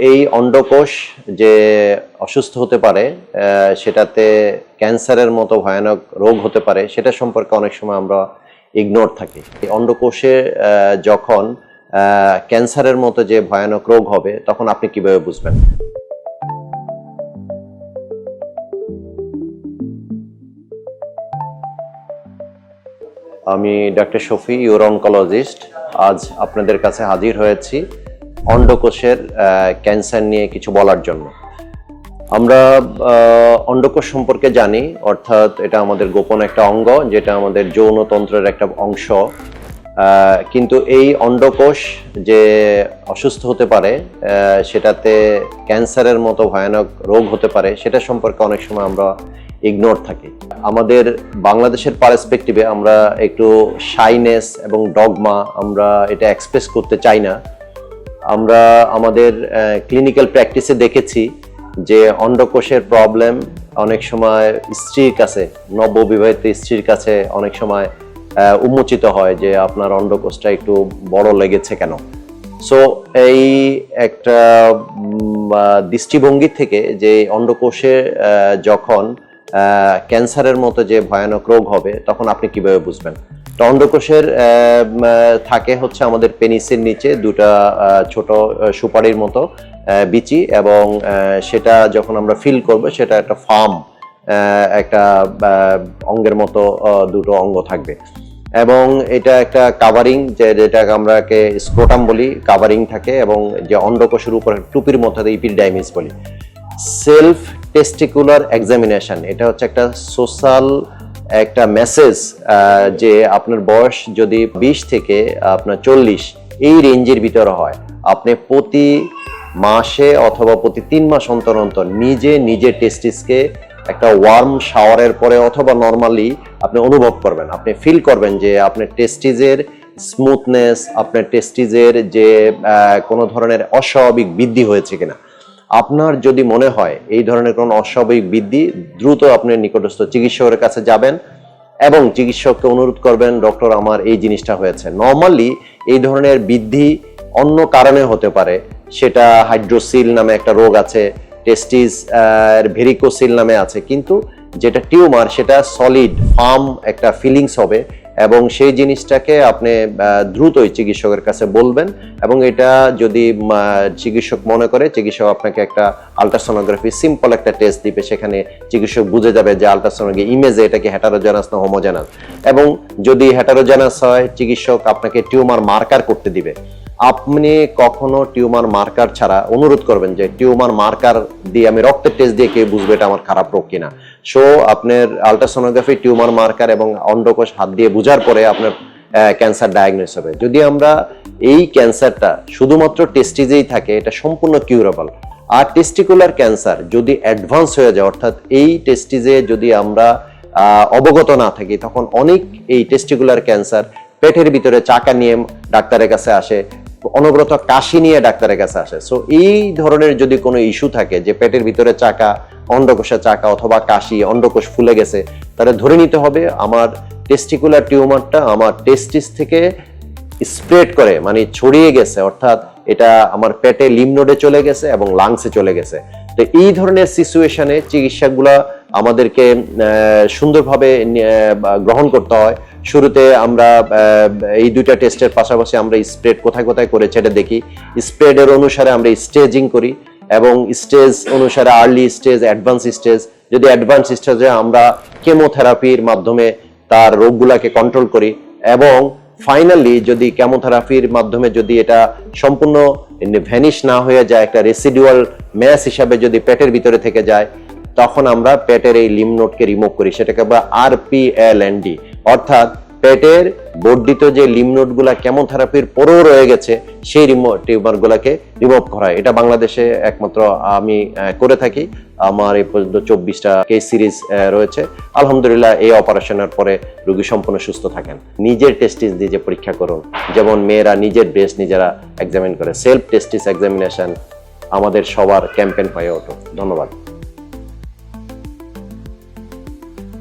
এই অন্ডকোষ যে অসুস্থ হতে পারে সেটাতে ক্যান্সারের মতো ভয়ানক রোগ হতে পারে, সেটা সম্পর্কে অনেক সময় আমরা ইগনোর থাকি। এই অন্ডকোষে যখন ক্যান্সারের মতো যে ভয়ানক রোগ হবে, তখন আপনি কীভাবে বুঝবেন? আমি ডক্টর শফি ইউর অনকোলজিস্ট আজ আপনাদের কাছে হাজির হয়েছি। অন্ডকোষের ক্যান্সার নিয়ে কিছু বলার জন্য। আমরা অন্ডকোষ সম্পর্কে জানি, অর্থাৎ এটা আমাদের গোপন একটা অঙ্গ, যেটা আমাদের যৌনতন্ত্রের একটা অংশ। কিন্তু এই অন্ডকোষ যে অসুস্থ হতে পারে সেটাতে ক্যান্সারের মতো ভয়ানক রোগ হতে পারে, সেটা সম্পর্কে অনেক সময় আমরা ইগনোর থাকি। আমাদের বাংলাদেশের পার্সপেক্টিভে আমরা একটু শাইনেস এবং ডগমা আমরা এটা এক্সপ্রেস করতে চাই না। আমরা আমাদের ক্লিনিক্যাল প্র্যাকটিসে দেখেছি যে অন্ডকোষের প্রবলেম অনেক সময় স্ত্রীর কাছে, নববিবাহিত স্ত্রীর কাছে অনেক সময় উন্মোচিত হয় যে আপনার অন্ডকোষটা একটু বড় লেগেছে কেন? সো এই একটা দৃষ্টিভঙ্গি থেকে যে অন্ডকোষে যখন ক্যান্সারের মতো যে ভয়ানক রোগ হবে, তখন আপনি কীভাবে বুঝবেন? অন্ডকোষের থাকে হচ্ছে আমাদের পেনিসের নিচে, দুটা ছোট সুপারির মতো বিচি এবং সেটা যখন আমরা ফিল করব, সেটা একটা ফার্ম একটা অঙ্গের মতো দুটো অঙ্গ থাকবে। এবং এটা একটা কাভারিং যে যেটাকে আমরা স্ক্রোটাম বলি কাভারিং থাকে এবং যে অন্ডকোষের উপর, টুপির মধ্যে ইপিডাইমিস বলি। সেলফ টেস্টিকুলার এক্সামিনেশন এটা হচ্ছে একটা সোশ্যাল একটা মেসেজ যে আপনার বয়স যদি বিশ থেকে আপনার চল্লিশ, এই রেঞ্জের ভিতরে হয়। আপনি প্রতি মাসে অথবা প্রতি তিন মাস অন্তর অন্তর নিজে নিজের টেস্টিসকে একটা ওয়ার্ম শাওয়ারের পরে অথবা নর্মালি আপনি অনুভব করবেন। আপনি ফিল করবেন যে আপনার টেস্টিজের স্মুথনেস আপনার টেস্টিজের যে কোনো ধরনের অস্বাভাবিক বৃদ্ধি হয়েছে কিনা। আপনার যদি মনে হয় এই ধরনের কোনো অস্বাভাবিক বৃদ্ধি, দ্রুত আপনি নিকটস্থ চিকিৎসকের কাছে যাবেন এবং চিকিৎসককে অনুরোধ করবেন, ডক্টর, আমার এই জিনিসটা হয়েছে। নর্মালি এই ধরনের বৃদ্ধি অন্য কারণে হতে পারে। সেটা হাইড্রোসিল নামে একটা রোগ আছে টেস্টিস ভেরিকোসিল নামে আছে। কিন্তু যেটা টিউমার, সেটা সলিড ফার্ম একটা ফিলিংস হবে। এবং সেই জিনিসটাকে আপনি দ্রুতই চিকিৎসকের কাছে বলবেন এবং এটা যদি চিকিৎসক মনে করে, চিকিৎসক আপনাকে একটা আলট্রাসোনোগ্রাফি সিম্পল একটা টেস্ট দিবে, সেখানে চিকিৎসক বুঝে যাবে যে আলট্রাসোনোগ্রাফি ইমেজে এটা কি হেটারোজেনাস না হোমোজেনাস এবং যদি হেটারোজেনাস হয়, চিকিৎসক আপনাকে টিউমার মার্কার করতে দিবে। আপনি কখনো টিউমার মার্কার ছাড়া অনুরোধ করবেন যে টিউমার মার্কার দিয়ে আমি রক্তের টেস্ট দিয়ে কে বুঝবে এটা আমার খারাপ রোগ কিনা। সো আপনার আলট্রাসোনোগ্রাফি টিউমার মার্কার এবং অন্ডকোষ হাত দিয়ে বোঝার পরে আপনার ক্যান্সার ডায়াগনোস হবে। যদি আমরা এই ক্যান্সারটা শুধুমাত্র টেস্টিজেই থাকে, এটা সম্পূর্ণ কিউরেবল আর টেস্টিকুলার ক্যান্সার যদি অ্যাডভান্স হয়ে যায়, অর্থাৎ এই টেস্টিজে যদি আমরা অবগত না থাকি, তখন অনেক এই টেস্টিকুলার ক্যান্সার পেটের ভিতরে চাকা নিয়ে ডাক্তারের কাছে আসে, অনবরত কাশি নিয়ে ডাক্তারের কাছে আসে। সো এই ধরনের যদি কোনো ইস্যু থাকে, যে পেটের ভিতরে চাকা অন্ডকোষে চাকা অথবা কাশি, অন্ডকোষ ফুলে গেছে, তাহলে ধরে নিতে হবে আমার টেস্টিকুলার টিউমারটা আমার টেস্টিস থেকে স্প্রেড করে মানে ছড়িয়ে গেছে, অর্থাৎ এটা আমার পেটে লিমনোডে চলে গেছে এবং লাংসে চলে গেছে। তো এই ধরনের সিচুয়েশনে চিকিৎসাগুলা আমাদেরকে সুন্দরভাবে গ্রহণ করতে হয়। শুরুতে আমরা এই দুইটা টেস্টের পাশাপাশি আমরা স্প্রেড কোথায় কোথায় করেছে এটা দেখি। স্প্রেডের অনুসারে আমরা স্টেজিং করি। এবং স্টেজ অনুসারে আর্লি স্টেজ অ্যাডভান্স স্টেজ যদি অ্যাডভান্স স্টেজে আমরা কেমোথেরাপির মাধ্যমে তার রোগগুলাকে কন্ট্রোল করি এবং ফাইনালি যদি কেমোথেরাপির মাধ্যমে যদি এটা সম্পূর্ণ ভ্যানিশ না হয়ে যায়, একটা রেসিডুয়াল ম্যাস হিসাবে যদি পেটের ভিতরে থেকে যায়, তখন আমরা পেটের এই লিমনোডকে রিমুভ করি, সেটাকে আমরা আর পি এল অর্থাৎ পেটের বর্ধিত যে লিমনোডগুলা কেমোথেরাপির পরেও রয়ে গেছে, সেই টিউমার গুলাকে রিমুভ করা এটা বাংলাদেশে একমাত্র আমি করে থাকি। আমার এই পর্যন্ত চব্বিশটা কেস সিরিজ রয়েছে। আলহামদুলিল্লাহ, এই অপারেশনের পরে রোগী সম্পূর্ণ সুস্থ থাকেন। নিজের টেস্টিস দিয়ে যে পরীক্ষা করুন। যেমন মেয়েরা নিজের ব্রেস্ট নিজেরা এক্সামিন করে। সেলফ টেস্টিস এক্সামিনেশন আমাদের সবার ক্যাম্পেন হয়ে ওঠো ধন্যবাদ।